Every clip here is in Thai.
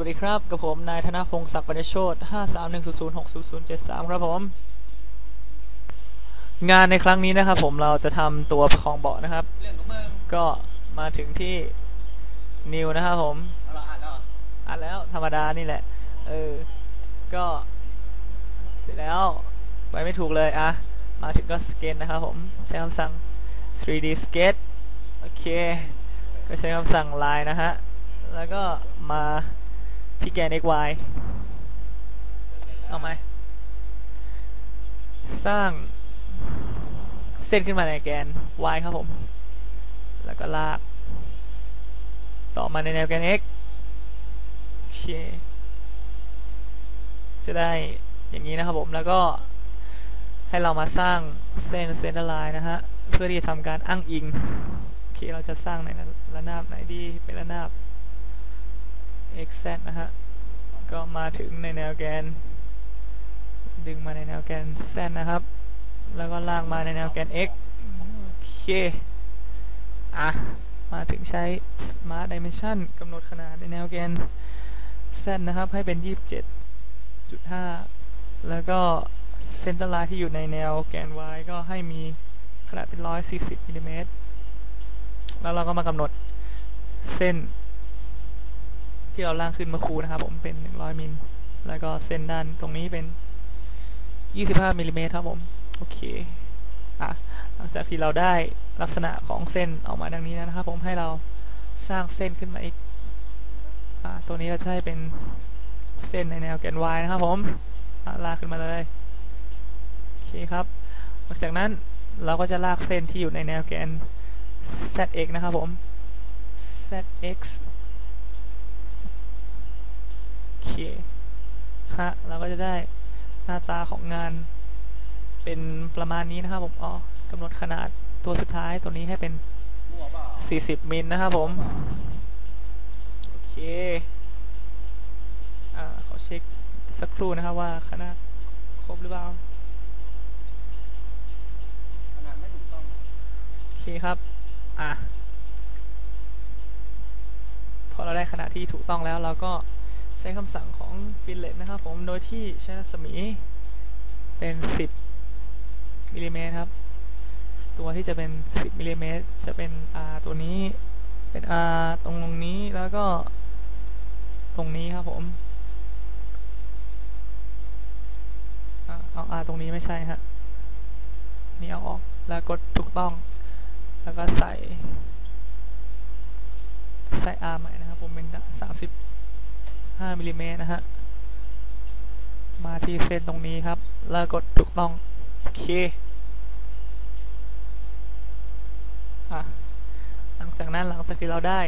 วัสดีครับ กับผมนายธนพงศ์ศักดิ์ปัญญโชต531006073 ครับผม งานในครั้งนี้นะครับ ผมเราจะทำตัวประคองเบาะนะครับ ก็มาถึงที่นิวนะครับผมอ่านแล้วอ่านแล้วธรรมดานี่แหละ เออ ก็เสร็จแล้ว ไปไม่ถูกเลยอะมาถึงก็สเกนนะครับผม ใช้คำสั่ง 3D sketch โอเค ก็ใช้คำสั่ง line นะฮะแล้วก็มา ที่แกน xy เอาไหมสร้างเส้นขึ้นมาในแกน y ครับผม แล้วก็ลาก ต่อมาในแนวแกน x โอเค จะได้อย่างนี้นะครับผม แล้วก็ให้เรามาสร้างเส้นเส้นละลายนะฮะ เพื่อที่จะทำการอ้างอิง โอเค เราจะสร้างในระนาบไหนดี เป็นระนาบ x z นะฮะ ก็มาถึงในแนวแกน ดึงมาในแนวแกน z นะครับ แล้วก็ลากมาในแนวแกน x โอเค อะ มาถึงใช้ Smart Dimension กำหนดขนาดในแนวแกน z นะครับ ให้เป็น 27.5 แล้วก็เส้นตอร์ไลายที่อยู่ในแนวแกน y ก็ให้มีขนาดเป็น 140มิลลิเมตรแล้วเราก็มากำหนดเส้น ที่เราล่างขึ้นเมาคูนะครับ ผมเป็น 100มิลแล้วก็เส้นด้านตรงนี้เป็น 25มิลลิเมตรครับผม โอเค อะ หลังจากที่เราได้ลักษณะของเส้นออกมาดังนี้นะครับ ผมให้เราสร้างเส้นขึ้นมาอีก อ่า ตัวนี้เราจะให้เป็นเส้นในแนวแกน y นะครับผม ลากขึ้นมาเลย โอเคครับ หลังจากนั้นเราก็จะลากเส้นที่อยู่ในแนวแกน zx นะครับผม zx เคฮะเราก็จะได้หน้าตาของงาน เป็นประมาณนี้นะครับผมอ๋อกำหนดขนาดตัวสุดท้ายตัวนี้ให้เป็น 40 มิลนะครับผม โอเค อ่าขอเช็คสักครู่นะครับว่าขนาดครบหรือเปล่าขนาดไม่ถูกต้องโอเคครับ อะพอเราได้ขนาดที่ถูกต้องแล้วเราก็ ใช้คำสั่งของ fillet นะครับผมโดยที่ใช้รัศมีเป็น 10มิลลิเมตรครับ ตัวที่จะเป็น 10มิลลิเมตรจะเป็น R ตัวนี้เป็น R ตรงตรงนี้แล้วก็ตรงนี้ครับผมอเอา R ตรงนี้ไม่ใช่ฮะนี่เอาออกแล้วกดถูกต้อง แล้วก็ใส่ ใส่ R ใหม่นะครับผมเป็น30 5มิลลิเมตรนะฮะ มาที่เส้นตรงนี้ครับ แล้วกดถูกต้อง โอเค อะ หลังจากนั้นหลังจากที่เราได้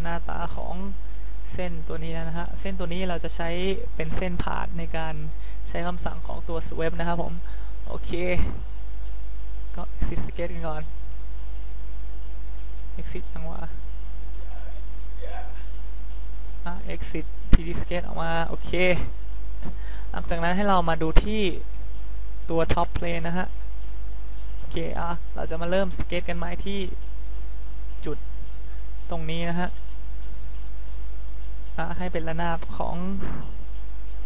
หน้าตาของเส้นตัวนี้นะฮะ เส้นตัวนี้เราจะใช้เป็นเส้นผ่านในการใช้คำสั่งของตัว sweep นะครับผม โอเค ก็ exit sketch กันก่อน exit จังหวะอะ exit pd sketch ออกมา โอเค หลังจากนั้นให้เรามาดูที่ตัว top plane นะฮะ โอเค อะ เราจะมาเริ่มสเก็ตกันใหม่ที่จุดตรงนี้นะฮะ อะ ให้เป็นระนาบของ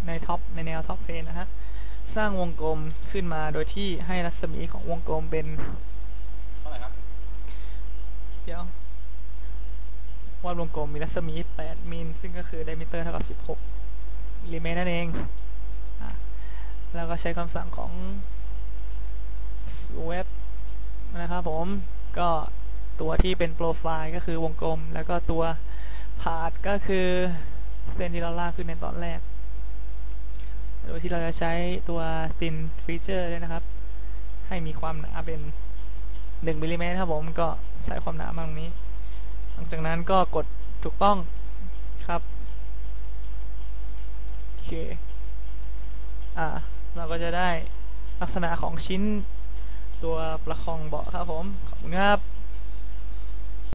ในท็อปในแนวท็อปเพลนนะฮะ สร้างวงกลมขึ้นมาโดยที่ให้รัศมีของวงกลมเป็นเท่าไหร่ครับ เดี๋ยว วาดวงกลมมีรัศมี 8 มิล ซึ่งก็คือไดมิเตอร์เท่ากับ 16มิลลิเมตรนั่นเองอแล้วก็ใช้คำสั่งของ sweep นะครับผม ก็ตัวที่เป็นโปรไฟล์ก็คือวงกลม แล้วก็ตัวพาดก็คือเส้นที่เราลากขึ้นในตอนแรก โดยที่เราจะใช้ตัว thin feature ด้วยนะครับ ให้มีความหนาเป็น 1มิลลิเมตรครับผม ก็ใส่ความหนามาตรงนี้ ลังจากนั้นก็กดถูกต้องครับโอเคอ่าเราก็จะได้ลักษณะของชิ้นตัวประคองเบาะครับผม ขอบคุณครับ